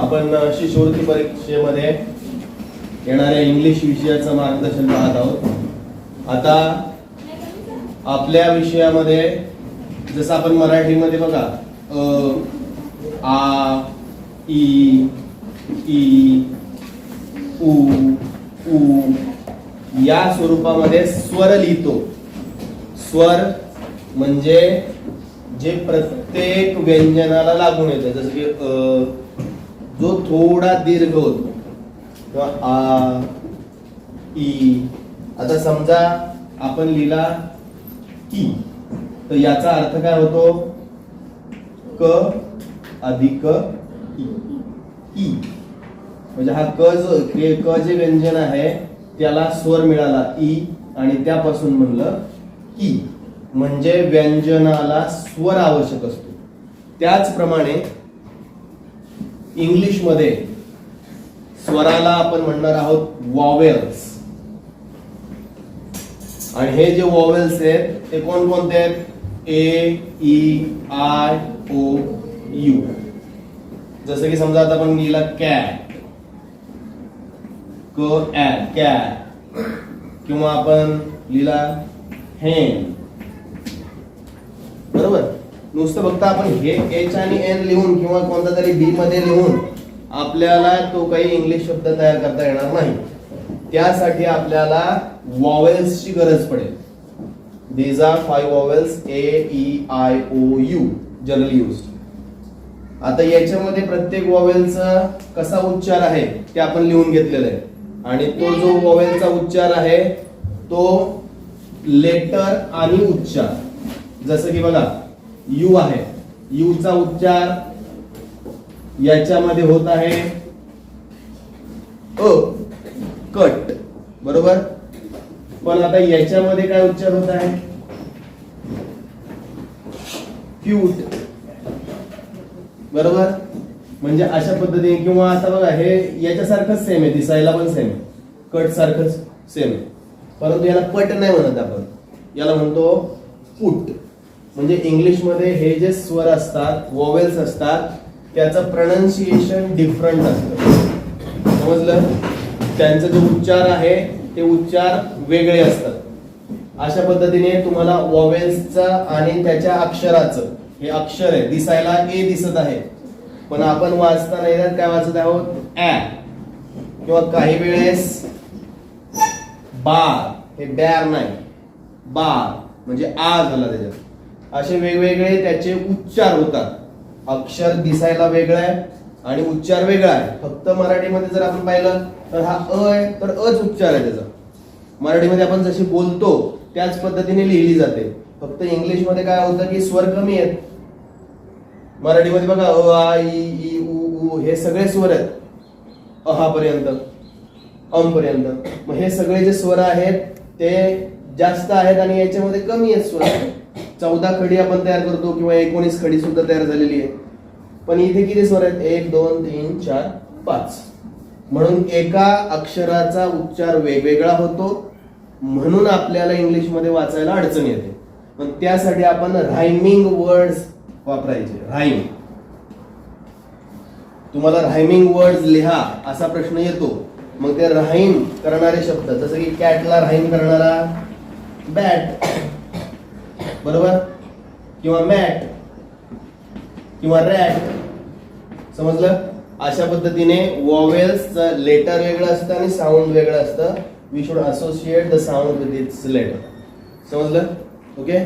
आपण शिष्यवृत्ती परीक्षेमध्ये येणाऱ्या इंग्लिश विषयाचं मार्गदर्शन पाहत आहोत. आता आपल्या विषयामध्ये जसं आपण मराठीमध्ये बघा अ आ ई ई उ उ या स्वरूपामध्ये स्वर लिहितो. स्वर म्हणजे जे प्रत्येक व्यंजनाला लागून येतं. जसं की अ जो थोडा दीर्घ होतो किंवा आ ई. आता समजा आपण लिहिला की तर याचा अर्थ काय होतो? क अधिक ई. म्हणजे हा क जो क जे व्यंजन आहे त्याला स्वर मिळाला ई आणि त्यापासून म्हणलं की म्हणजे व्यंजनाला स्वर आवश्यक असतो. त्याचप्रमाणे इंग्लिशमध्ये स्वराला आपण म्हणणार आहोत वॉवेल्स. आणि हे जे वॉवेल्स आहेत ते कोण कोणते आहेत? A E I O U. जसं की समजा आता आपण लिहिला कॅट क ॲट कॅट किंवा आपण लिहिला हे बरोबर? नुसतं फक्त आपण हे एच आणि एन लिहून किंवा कोणता तरी बी मध्ये लिहून आपल्याला तो काही इंग्लिश शब्द तयार करता येणार नाही. त्यासाठी आपल्याला वॉवेल्सची गरज पडेल. These are five vowels A E I O U general use आता याच्यामध्ये प्रत्येक वॉवेलचा कसा उच्चार आहे ते आपण लिहून घेतलेलं आहे. आणि तो जो वॉवेलचा उच्चार आहे तो लेटर आणि उच्चार. जसं की बघा यू आहे. यू चा उच्चार याच्यामध्ये होत आहे अ कट. बरोबर? पण आता याच्यामध्ये काय उच्चार होत आहे? क्यूट. बरोबर? म्हणजे अशा पद्धतीने किंवा आता बघा हे याच्यासारखंच सेम आहे दिसायला पण सेम आहे. कट सारखंच सेम आहे. परंतु याला पट नाही म्हणत आपण. याला म्हणतो पुट. म्हणजे इंग्लिशमध्ये हे जे स्वर असतात वॉवेल्स असतात त्याचं प्रोनाऊन्सिएशन डिफरंट असतं. समजलं? त्यांचा जो उच्चार आहे ते उच्चार वेगळे असतात. अशा पद्धतीने तुम्हाला वॉवेल्सचा आणि त्याच्या अक्षराचं हे अक्षर आहे दिसायला ए दिसत आहे. पण आपण वाचताना नाही काय वाचत आहोत ऍ किंवा काही वेळेस बार हे बॅर नाही. बार म्हणजे आ झाला त्याच्यात. असे वेगवेगळे त्याचे उच्चार होतात. अक्षर दिसायला वेगळा आहे आणि उच्चार वेगळा आहे. फक्त मराठीमध्ये जर आपण पाहिलं तर हा अ आहे तर अच उच्चार आहे त्याचा. मराठीमध्ये आपण जशी बोलतो त्याच पद्धतीने लिहिली जाते. फक्त इंग्लिशमध्ये काय होतं की स्वर कमी आहेत. मराठीमध्ये बघा अ आ ई उ उ हे सगळे स्वर आहेत. अहापर्यंत अम पर्यंत. मग हे सगळे जे स्वर आहेत ते जास्त आहेत आणि याच्यामध्ये कमी आहेत स्वर. चौदा खडी आपण तयार करतो किंवा एकोणीस खडी सुद्धा तयार झालेली आहे. पण इथे किती स्वर आहेत? एक दोन तीन चार पाच. म्हणून एका अक्षराचा उच्चार वेगवेगळा होतो. म्हणून आपल्याला इंग्लिशमध्ये वाचायला अडचण येते. पण त्यासाठी आपण रायमिंग वर्ड्स वापरायचे. राईम तुम्हाला रायमिंग वर्ड्स लिहा असा प्रश्न येतो. मग ते राहीम करणारे शब्द जसं की कॅटला राहीम करणारा बॅट बरोबर? किंवा मॅट? किंवा रॅट? समजलं? अशा पद्धतीने वॉवेल्सचं लेटर वेगळं असतं आणि साऊंड वेगळं असतं. We should associate the sound with its letter समजलं? ओके